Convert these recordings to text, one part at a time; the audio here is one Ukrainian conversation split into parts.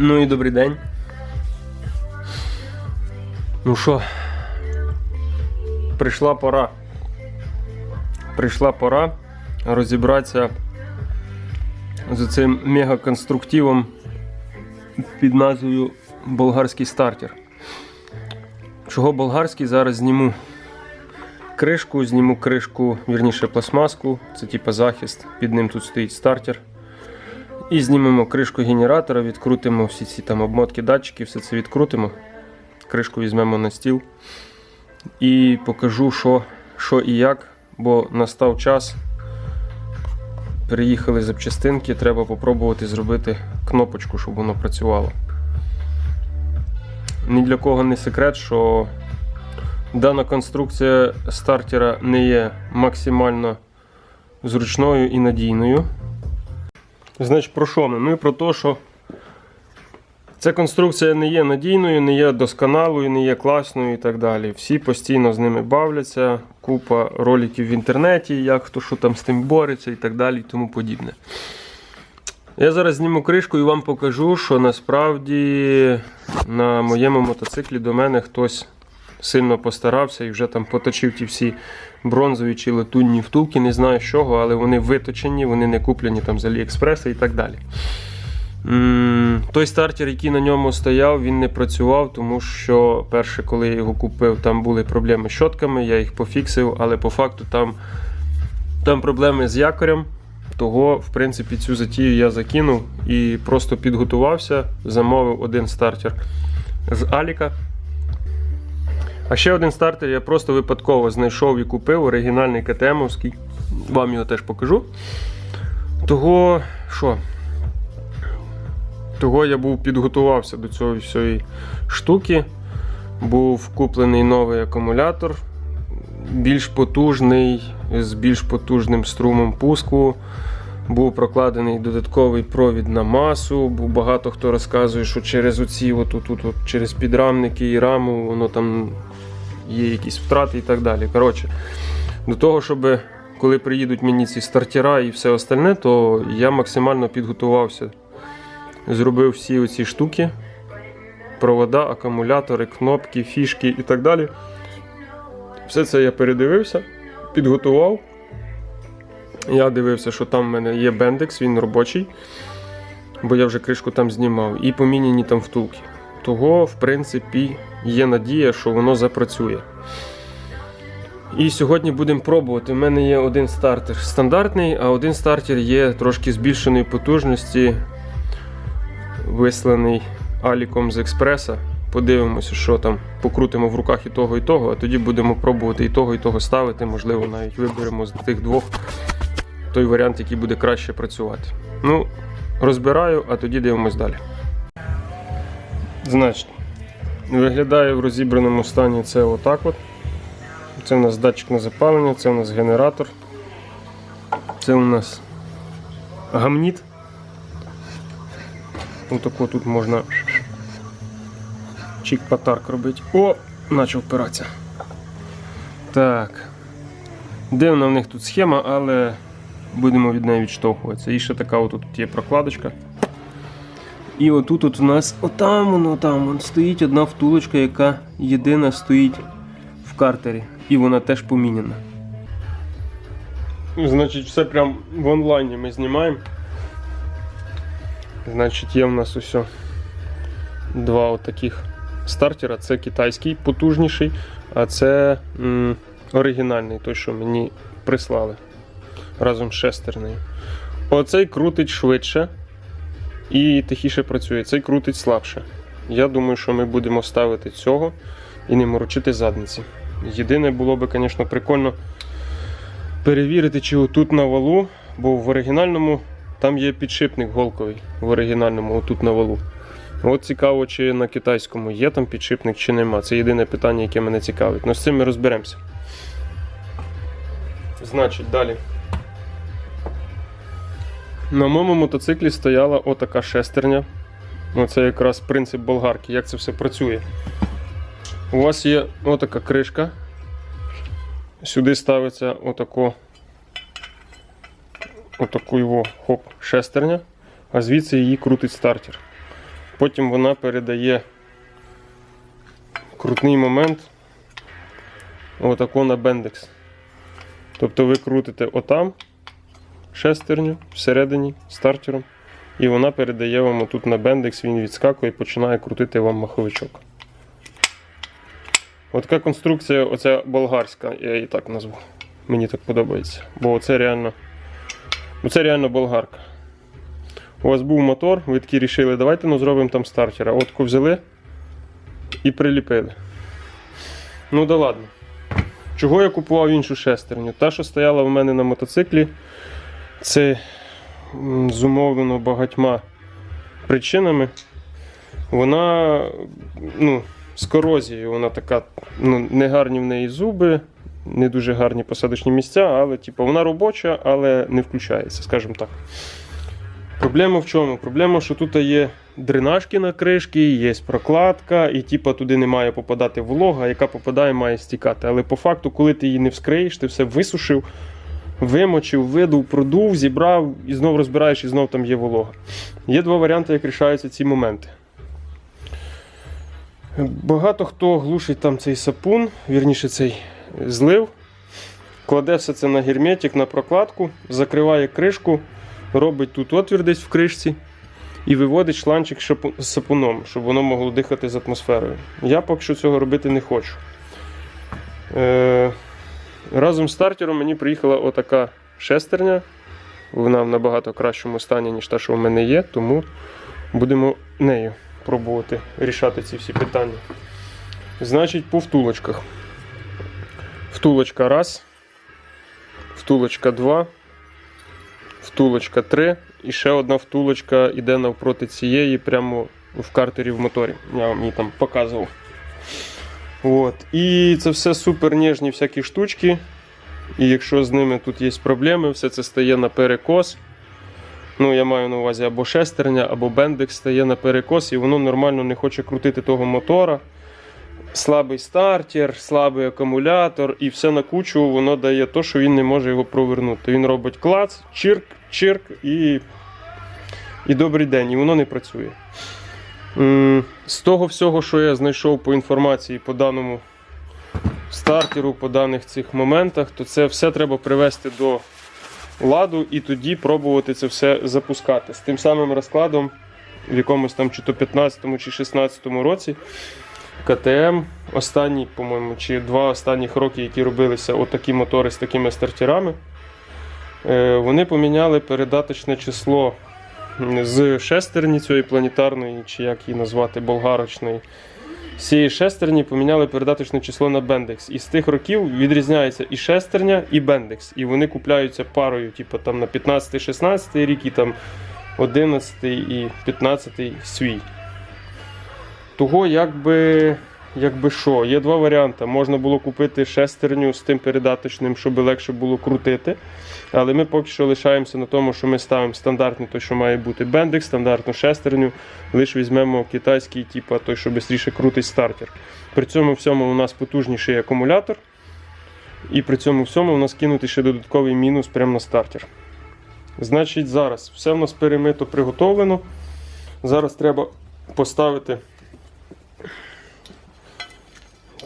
Ну і добрий день. Ну що, прийшла пора. Прийшла пора розібратися з цим мегаконструктивом під назвою болгарський стартер. Чого болгарський зараз зніму кришку, зніму кришку, вірніше пластмаску, це типа захист, під ним тут стоїть стартер. І знімемо кришку генератора, відкрутимо всі ці там обмотки датчики, все це відкрутимо. Кришку візьмемо на стіл і покажу, що, що і як, бо настав час. Приїхали запчастинки, треба попробувати зробити кнопочку, щоб воно працювало. Ні для кого не секрет, що дана конструкція стартера не є максимально зручною і надійною. Значить, про що ми? Ми про те, що ця конструкція не є надійною, не є досконалою, не є класною і так далі. Всі постійно з ними бавляться, купа роликів в інтернеті, як хто що там з тим бореться і так далі і тому подібне. Я зараз зніму кришку і вам покажу, що насправді на моєму мотоциклі до мене хтось сильно постарався і вже там поточив ті всі бронзові чи латунні втулки, не знаю з чого, але вони виточені, вони не куплені там з Аліекспреса і так далі. Той стартер, який на ньому стояв, він не працював, тому що перше, коли я його купив, там були проблеми з щотками, я їх пофіксив, але по факту там, там проблеми з якорем. Того, в принципі, цю затію я закинув і просто підготувався, замовив один стартер з Аліка. А ще один стартер я просто випадково знайшов і купив оригінальний КТМовський. Вам його теж покажу. Того, що? Того я був підготувався до цієї всієї штуки. Був куплений новий акумулятор, більш потужний, з більш потужним струмом пуску. Був прокладений додатковий провід на масу, бо багато хто розказує, що через оці от, от, от, от, через підрамники і раму воно там є якісь втрати і так далі. Коротше, до того, щоб коли приїдуть мені ці стартера і все остальне, то я максимально підготувався. Зробив всі оці штуки, провода, акумулятори, кнопки, фішки і так далі. Все це я передивився, підготував. Я дивився, що там в мене є бендекс, він робочий, бо я вже кришку там знімав, і поміняні там втулки. Того, в принципі, є надія, що воно запрацює. І сьогодні будемо пробувати. У мене є один стартер стандартний, а один стартер є трошки збільшеної потужності, висланий Аліком з експреса. Подивимося, що там покрутимо в руках і того, і того, а тоді будемо пробувати і того, і того ставити. Можливо, навіть виберемо з тих двох той варіант, який буде краще працювати. Ну, розбираю, а тоді дивимось далі. Значить, виглядає в розібраному стані це отак от. Це у нас датчик на запалення, це у нас генератор. Це у нас гамніт. Отако тут можна чик-патарк робити. О, почав впиратися. Так. Дивна в них тут схема, але будемо від неї відштовхуватися. І ще така отут є прокладочка. І отут от у нас, отам воно, там вон, стоїть одна втулочка, яка єдина стоїть в картері. І вона теж поміняна. Значить, все прям в онлайні ми знімаємо. Значить, є в нас усе два отаких стартера. Це китайський потужніший, а це оригінальний, той, що мені прислали разом з шестернею. Оцей крутить швидше і тихіше працює. Цей крутить слабше. Я думаю, що ми будемо ставити цього і не морочити задниці. Єдине було би, звісно, прикольно перевірити, чи отут на валу, бо в оригінальному там є підшипник голковий в оригінальному, отут на валу. От цікаво, чи на китайському є там підшипник, чи нема. Це єдине питання, яке мене цікавить. Ну з цим ми розберемося. Значить, далі. На моєму мотоциклі стояла отака шестерня. Оце якраз принцип болгарки, як це все працює. У вас є отака кришка. Сюди ставиться отако, отаку його хоп, шестерня, а звідси її крутить стартер. потім вона передає крутний момент отако на бендекс. Тобто ви крутите отам шестерню всередині стартером, і вона передає вам отут на бендекс, він відскакує і починає крутити вам маховичок. От така конструкція, оця болгарська, я її так назву. Мені так подобається. Бо це реально. Це реально болгарка. У вас був мотор, ви такі рішили, давайте ну, зробимо там стартера. Отку взяли і приліпили. Ну да ладно. Чого я купував іншу шестерню? Та, що стояла в мене на мотоциклі, це зумовлено багатьма причинами. Вона ну, з корозією, вона така, ну, не гарні в неї зуби, не дуже гарні посадочні місця, але типу, вона робоча, але не включається, скажімо так. Проблема в чому? Проблема, що тут є дренажки на кришки, є прокладка, і типу, туди не має попадати волога, яка попадає, має стікати. Але по факту, коли ти її не вскриєш, ти все висушив, вимочив, видув, продув, зібрав і знов розбираєш, і знов там є волога. Є два варіанти, як рішаються ці моменти. Багато хто глушить там цей сапун, вірніше цей злив, кладе все це на герметик, на прокладку, закриває кришку, робить тут отвір десь в кришці і виводить шланчик з сапуном, щоб воно могло дихати з атмосферою. Я поки що цього робити не хочу. Е, разом з стартером мені приїхала отака шестерня. Вона в набагато кращому стані, ніж та, що в мене є, тому будемо нею пробувати рішати ці всі питання. Значить, по втулочках. Втулочка раз, втулочка 2, втулочка 3 і ще одна втулочка йде навпроти цієї, прямо в картері в моторі. Я вам її там показував. От. І це все супер ніжні всякі штучки. І якщо з ними тут є проблеми, все це стає на перекос. Ну, я маю на увазі або шестерня, або бендекс стає на перекос, і воно нормально не хоче крутити того мотора. Слабий стартер, слабий акумулятор, і все на кучу воно дає то, що він не може його провернути. Він робить клац, чирк, чирк і, і добрий день, і воно не працює. З того всього, що я знайшов по інформації по даному стартеру, по даних цих моментах, то це все треба привести до ладу і тоді пробувати це все запускати. З тим самим розкладом в якомусь там чи то 15 чи 16 році КТМ останні, по-моєму, чи два останніх роки, які робилися отакі мотори з такими стартерами, е, вони поміняли передаточне число з шестерні цієї планетарної, чи як її назвати, болгарочної. З цієї шестерні поміняли передаточне число на бендекс. І з тих років відрізняється і шестерня, і бендекс. І вони купляються парою, типу там на 15-16 рік, і там 11 і 15 свій. Того, якби, якби що, є два варіанти. Можна було купити шестерню з тим передаточним, щоб легше було крутити. Але ми поки що лишаємося на тому, що ми ставимо стандартний, той, що має бути бендекс, стандартну шестерню. Лише візьмемо китайський, типу, той, що швидше крутить стартер. При цьому всьому у нас потужніший акумулятор. І при цьому всьому у нас кинутий ще додатковий мінус прямо на стартер. Значить, зараз все в нас перемито приготовлено. Зараз треба поставити.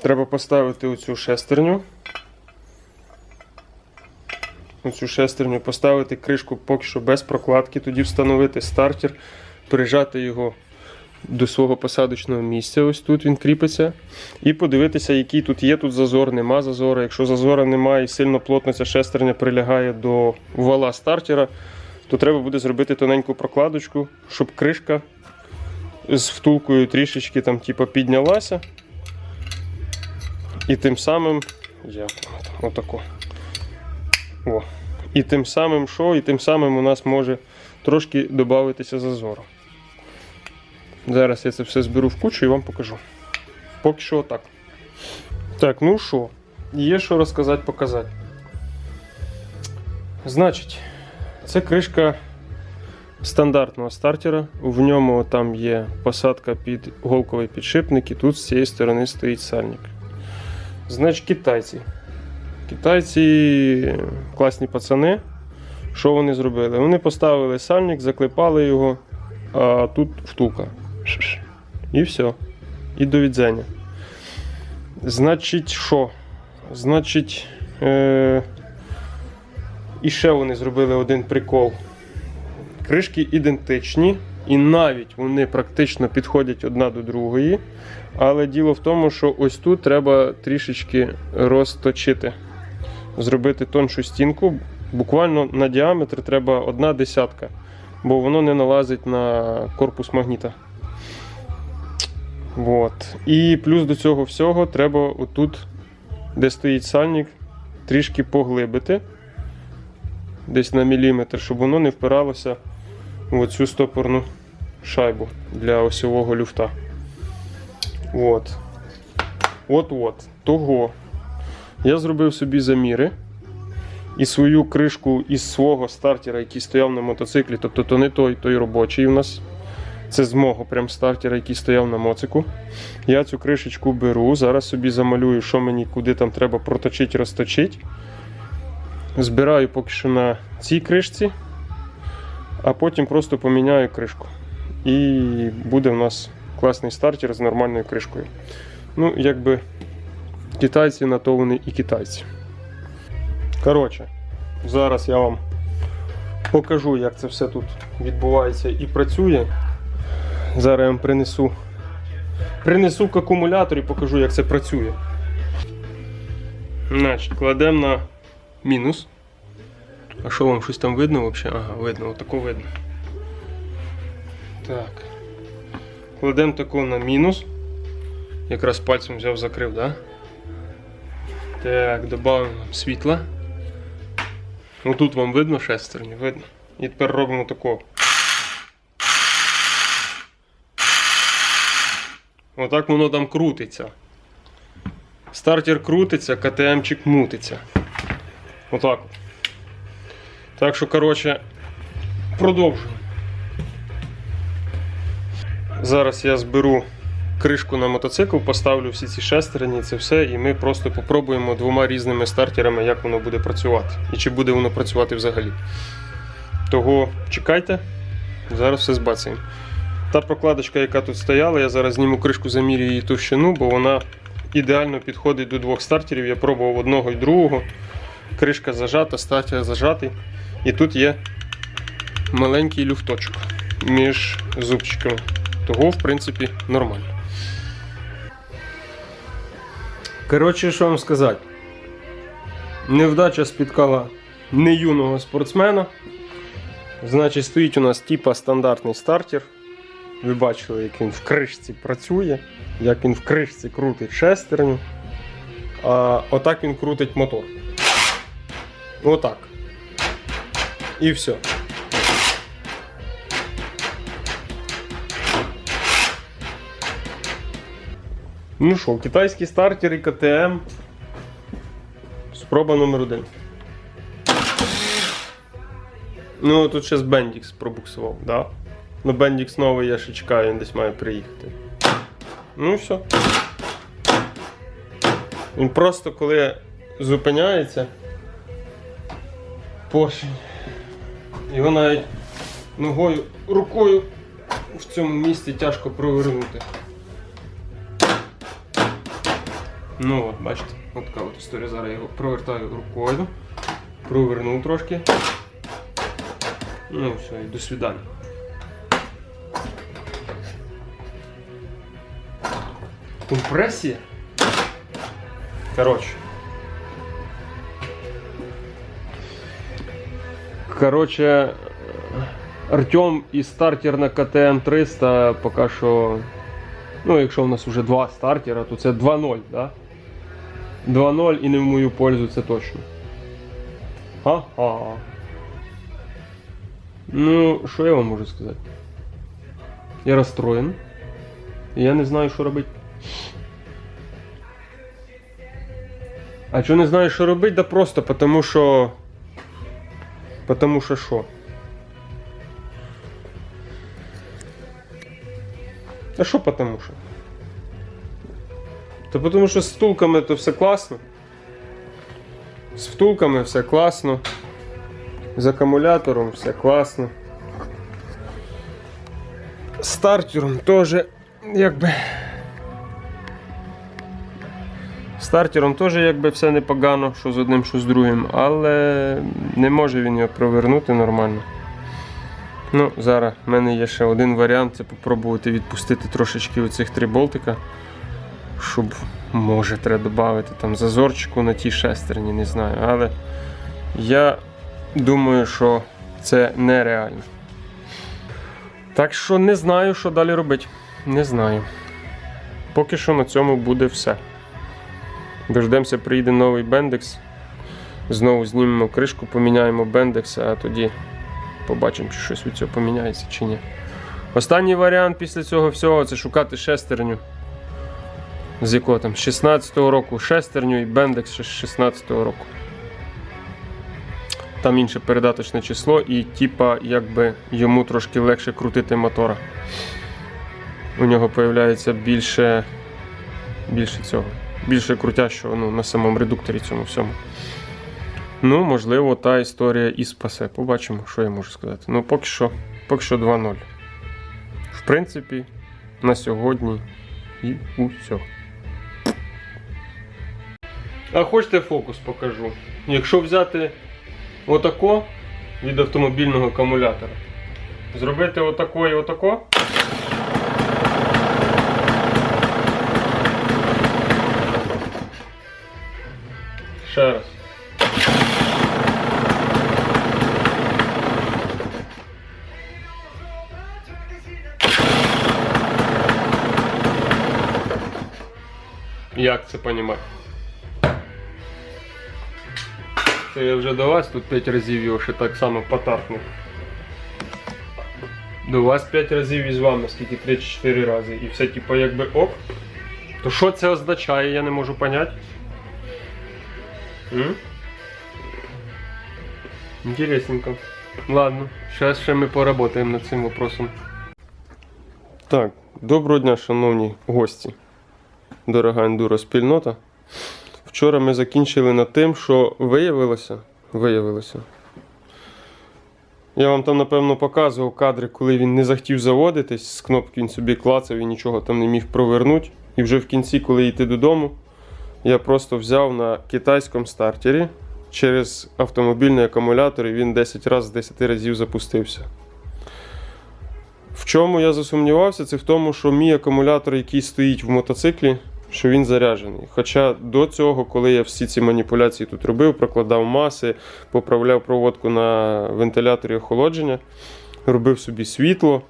Треба поставити оцю шестерню. Оцю шестерню поставити кришку поки що без прокладки, тоді встановити стартер, прижати його до свого посадочного місця. Ось тут він кріпиться. І подивитися, який тут є. Тут зазор, нема зазора. Якщо зазора немає і сильно плотно ця шестерня прилягає до вала стартера, то треба буде зробити тоненьку прокладочку, щоб кришка з втулкою трішечки там, типу, піднялася. І тим самим. Як? Отако. О. І тим самим що? І тим самим у нас може трошки додатися зазору. Зараз я це все зберу в кучу і вам покажу. Поки що отак. Так, ну що, є що розказати, показати. Значить, це кришка стандартного стартера. В ньому там є посадка під голковий підшипник, і тут з цієї сторони стоїть сальник. Значить, китайці. Китайці класні пацани. Що вони зробили? Вони поставили сальник, заклепали його, а тут втулка. І все. І до відзення. Значить, що? Значить, е- і ще вони зробили один прикол. Кришки ідентичні, і навіть вони практично підходять одна до другої. Але діло в тому, що ось тут треба трішечки розточити, зробити тоншу стінку. Буквально на діаметр треба одна десятка, бо воно не налазить на корпус магніта. Вот. І плюс до цього всього треба отут, де стоїть сальник, трішки поглибити, десь на міліметр, щоб воно не впиралося в оцю стопорну шайбу для осьового люфта. От. От-от. Того. Я зробив собі заміри. І свою кришку із свого стартера, який стояв на мотоциклі, тобто то не той, той робочий у нас. Це з мого прям стартера, який стояв на моцику. Я цю кришечку беру, зараз собі замалюю, що мені куди там треба проточити, розточити. Збираю поки що на цій кришці, а потім просто поміняю кришку. І буде в нас класний стартер з нормальною кришкою. Ну, якби китайці на то вони і китайці. Коротше, зараз я вам покажу, як це все тут відбувається і працює. Зараз я вам принесу. Принесу к акумулятор і покажу, як це працює. Значить, кладемо на мінус. А що вам щось там видно взагалі? Ага, видно, отако видно. Так. Кладемо тако на мінус. Якраз пальцем взяв, закрив, да? Так, додаємо світла. Ну тут вам видно шестерню, видно. І тепер робимо тако. Отак воно там крутиться. Стартер крутиться, КТМчик мутиться. Отак. Так що, коротше, продовжуємо. Зараз я зберу кришку на мотоцикл, поставлю всі ці шестерні, це все, і ми просто попробуємо двома різними стартерами, як воно буде працювати. І чи буде воно працювати взагалі. Того чекайте, зараз все збацаємо. Та прокладочка, яка тут стояла, я зараз зніму кришку, замірю її товщину, бо вона ідеально підходить до двох стартерів. Я пробував одного і другого. Кришка зажата, стартер зажатий. І тут є маленький люфточок між зубчиками. Того, в принципі, нормально. Коротше, що вам сказати? Невдача спіткала не юного спортсмена. Значить, стоїть у нас типа стандартний стартер. Ви бачили, як він в кришці працює, як він в кришці крутить шестерню. А отак він крутить мотор. Отак. І все. Ну що, китайський стартер і КТМ. Спроба номер один. Ну, тут ще з Bendix пробуксував, да? Ну, Bendix новий я ще чекаю, він десь має приїхати. Ну все. Він просто коли зупиняється. Поршень. Його навіть ногою, рукою в цьому місці тяжко провернути. Ну от, бачите, от така от історія. Зараз я його провертаю рукою, провернув трошки. Ну все, і до свидання. Компресія. Коротше. Коротше, Артем і стартер на КТМ 300 поки що. Ну, якщо у нас вже два стартера, то це 2-0, да? 2-0 і не в мою пользу, це точно. Ха-ха. Ну, що я вам можу сказати? Я розстроєн. Я не знаю, що робити. А чого не знаю, що робити? Да просто потому що. Потому що що? А що потому що? Та потому що з втулками то все класно. З втулками все класно. З акумулятором все класно. Стартером теж якби. Стартером теж якби все непогано, що з одним, що з другим, але не може він його провернути нормально. Ну, зараз в мене є ще один варіант це попробувати відпустити трошечки оцих три болтика, щоб може треба додати там зазорчику на тій шестерні, не знаю. Але я думаю, що це нереально. Так що не знаю, що далі робити. Не знаю. Поки що на цьому буде все. Дождемося, приїде новий бендекс. Знову знімемо кришку, поміняємо бендекс, а тоді побачимо, чи щось від цього поміняється чи ні. Останній варіант після цього всього це шукати шестерню. З якого там? З 16-го року шестерню і бендекс ще з 16-го року. Там інше передаточне число, і типа якби йому трошки легше крутити мотора. У нього появляється більше, більше цього. Більше крутящого ну, на самому редукторі цьому всьому. Ну, можливо, та історія і спасе. Побачимо, що я можу сказати. Ну, поки що, поки що 2-0. В принципі, на сьогодні і усе. А хочете фокус покажу? Якщо взяти отако від автомобільного акумулятора, зробити отако і отако. Ще раз. Як це понімати? Це я вже до вас тут 5 разів його ще так само потаркнув. До вас 5 разів і з вами скільки 3-4 рази. І все типу якби ок. То що це означає, я не можу. М? Інтересненько. Ладно, зараз ще ми поработаємо над цим вопросом. Так, доброго дня, шановні гості. Дорога ендуро спільнота. Вчора ми закінчили над тим, що виявилося. Виявилося. Я вам там, напевно, показував кадри, коли він не захотів заводитись, з кнопки він собі клацав і нічого там не міг провернути. І вже в кінці, коли йти додому, я просто взяв на китайському стартері через автомобільний акумулятор, і він 10 разів з 10 разів запустився. В чому я засумнівався, це в тому, що мій акумулятор, який стоїть в мотоциклі, що він заряджений. Хоча до цього, коли я всі ці маніпуляції тут робив, прокладав маси, поправляв проводку на вентиляторі охолодження, робив собі світло,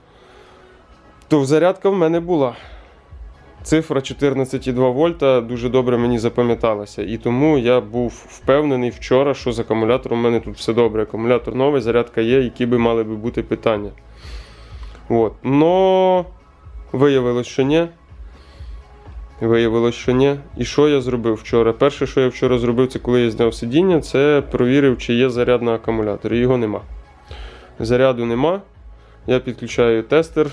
то зарядка в мене була. Цифра 14,2 вольта дуже добре мені запам'яталася. І тому я був впевнений вчора, що з акумулятором в мене тут все добре. Акумулятор новий, зарядка є, які би мали би бути питання. От. Но виявилось, що ні. Виявилось, що ні. І що я зробив вчора? Перше, що я вчора зробив, це коли я зняв сидіння, це провірив, чи є заряд на акумуляторі. Його нема. Заряду нема. Я підключаю тестер,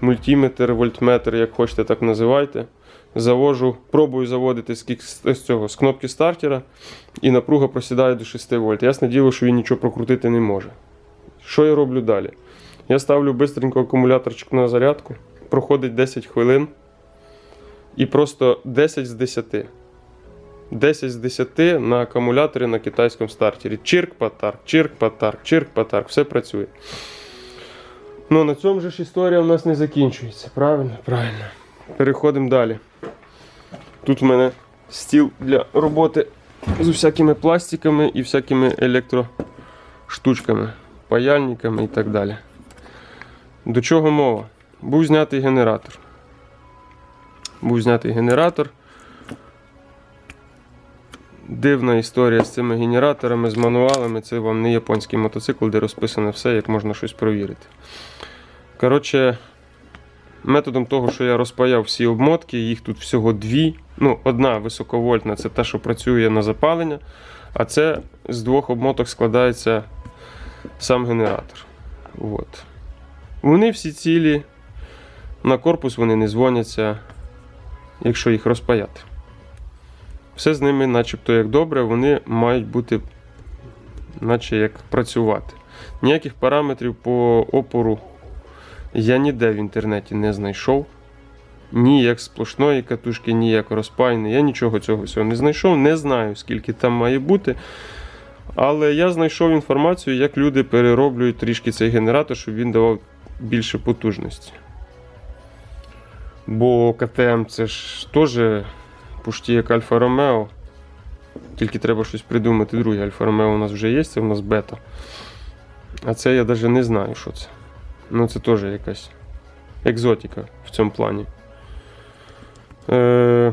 мультиметр, вольтметр, як хочете, так називайте. Завожу, пробую заводити з, цього, з кнопки стартера, і напруга просідає до 6 вольт. Ясне діло, що він нічого прокрутити не може. Що я роблю далі? Я ставлю бистренько акумуляторчик на зарядку, проходить 10 хвилин. І просто 10 з 10. 10 з 10 на акумуляторі на китайському стартері. Чирк патарк, чирк патарк, чирк патарк, все працює. Ну, на цьому же ж історія в нас не закінчується. Правильно? Правильно. Переходимо далі. Тут в мене стіл для роботи з усякими пластиками і всякими електроштучками, паяльниками і так далі. До чого мова? Був знятий генератор. Був знятий генератор. Дивна історія з цими генераторами, з мануалами. Це вам не японський мотоцикл, де розписано все, як можна щось провірити. Коротше, методом того, що я розпаяв всі обмотки, їх тут всього дві. Ну, одна високовольтна це та, що працює на запалення, а це з двох обмоток складається сам генератор. От. Вони всі цілі, на корпус вони не дзвоняться, якщо їх розпаяти. Все з ними, начебто, як добре, вони мають бути, наче як працювати. Ніяких параметрів по опору я ніде в інтернеті не знайшов. ні як сплошної катушки, ні як розпайни. Я нічого цього всього не знайшов, не знаю, скільки там має бути. Але я знайшов інформацію, як люди перероблюють трішки цей генератор, щоб він давав більше потужності. Бо КТМ це ж теж пушті як Альфа Ромео. Тільки треба щось придумати. Друге Альфа Ромео у нас вже є, це у нас бета. А це я навіть не знаю, що це. Ну, це теж якась екзотика в цьому плані. Е,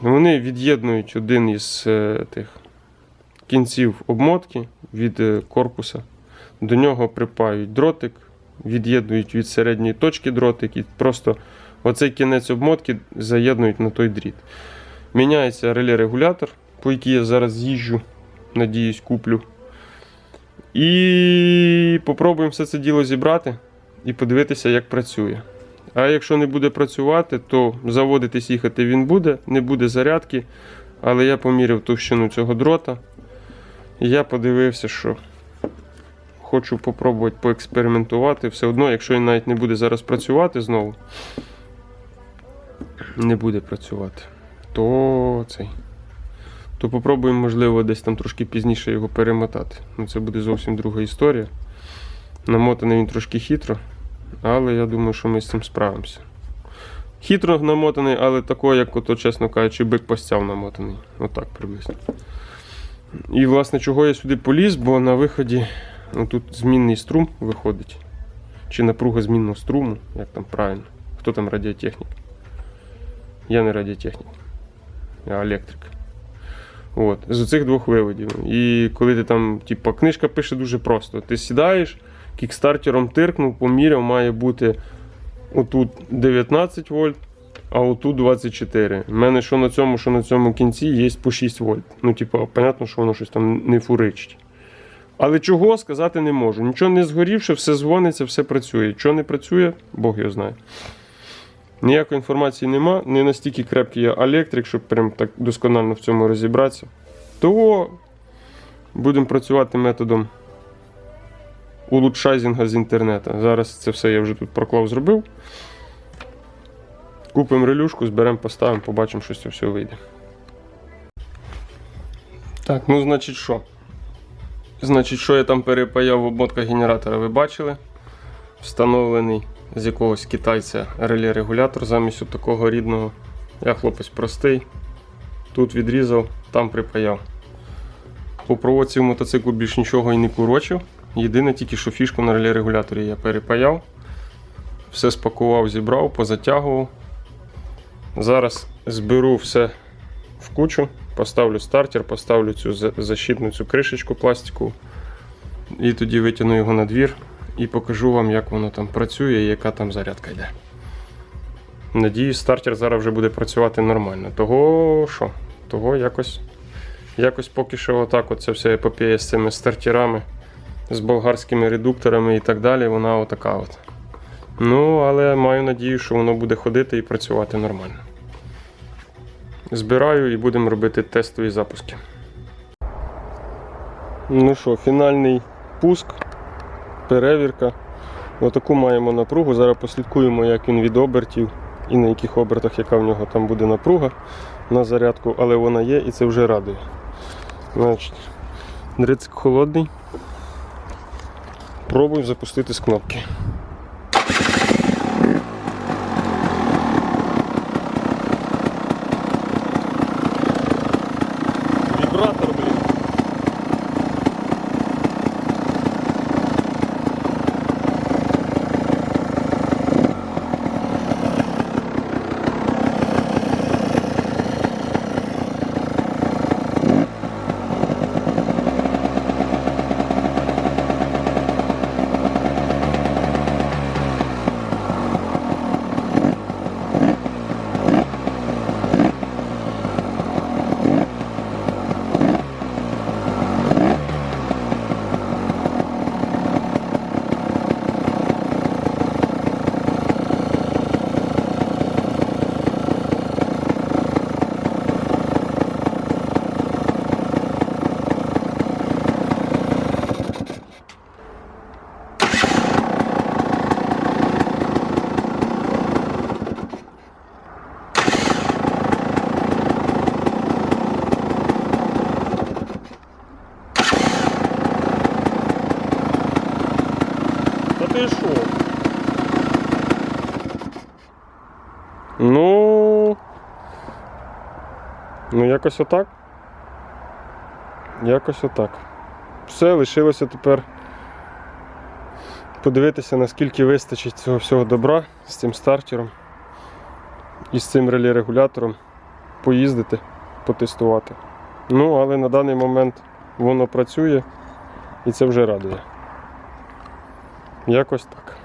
вони від'єднують один із е, тих кінців обмотки від е, корпуса. До нього припають дротик, від'єднують від середньої точки дротик і просто оцей кінець обмотки заєднують на той дріт. Міняється реле-регулятор, по який я зараз їжджу, надіюсь, куплю. І попробуємо все це діло зібрати і подивитися, як працює. А якщо не буде працювати, то заводитись їхати він буде, не буде зарядки. Але я поміряв товщину цього дрота. І я подивився, що хочу попробувати поекспериментувати. Все одно, якщо він навіть не буде зараз працювати знову, не буде працювати, то цей. То попробуємо, можливо, десь там трошки пізніше його перемотати. Ну, це буде зовсім друга історія. Намотаний він трошки хитро, але я думаю, що ми з цим справимося. Хитро намотаний, але такий, як ото, чесно кажучи, бик постяв намотаний. Отак приблизно. І, власне, чого я сюди поліз, бо на виході ну, тут змінний струм виходить. Чи напруга змінного струму, як там правильно. Хто там радіотехнік? Я не радіотехнік, я електрик. От, з цих двох виводів. І коли ти там, типу, книжка пише дуже просто. Ти сідаєш, кікстартером тиркнув, поміряв, має бути отут 19 вольт, а отут 24. У мене що на цьому, що на цьому кінці є по 6 вольт. Ну, типу, понятно, що воно щось там не фуричить. Але чого сказати не можу. Нічого не згорівши, все дзвониться, все працює. Що не працює, Бог його знає. Ніякої інформації нема, не настільки крепкий я електрик, щоб прям так досконально в цьому розібратися. Того будемо працювати методом улучшайзінга з інтернету. Зараз це все я вже тут проклав зробив. Купимо релюшку, зберемо, поставимо, побачимо, що з цього всього вийде. Так, ну значить що? Значить, що я там перепаяв в обмотках генератора, ви бачили? Встановлений з якогось китайця реле-регулятор замість такого рідного. Я хлопець простий. Тут відрізав, там припаяв. По проводці в мотоциклу більш нічого і не курочив. Єдине тільки, що фішку на реле-регуляторі я перепаяв. Все спакував, зібрав, позатягував. Зараз зберу все в кучу, поставлю стартер, поставлю цю за- защитну цю кришечку пластикову. І тоді витягну його на двір і покажу вам, як воно там працює і яка там зарядка йде. Надіюсь, стартер зараз вже буде працювати нормально. Того що? Того якось, якось поки що отак от ця вся епопея з цими стартерами, з болгарськими редукторами і так далі, вона отака от. Ну, але маю надію, що воно буде ходити і працювати нормально. Збираю і будемо робити тестові запуски. Ну що, фінальний пуск перевірка. Отаку маємо напругу. Зараз послідкуємо, як він від обертів і на яких обертах, яка в нього там буде напруга на зарядку, але вона є і це вже радує. Значить, дрицик холодний. Пробую запустити з кнопки. Ну, якось отак. Якось отак. Все, лишилося тепер подивитися, наскільки вистачить цього всього добра з цим стартером і з цим релі-регулятором. Поїздити, потестувати. Ну, але на даний момент воно працює і це вже радує. Якось так.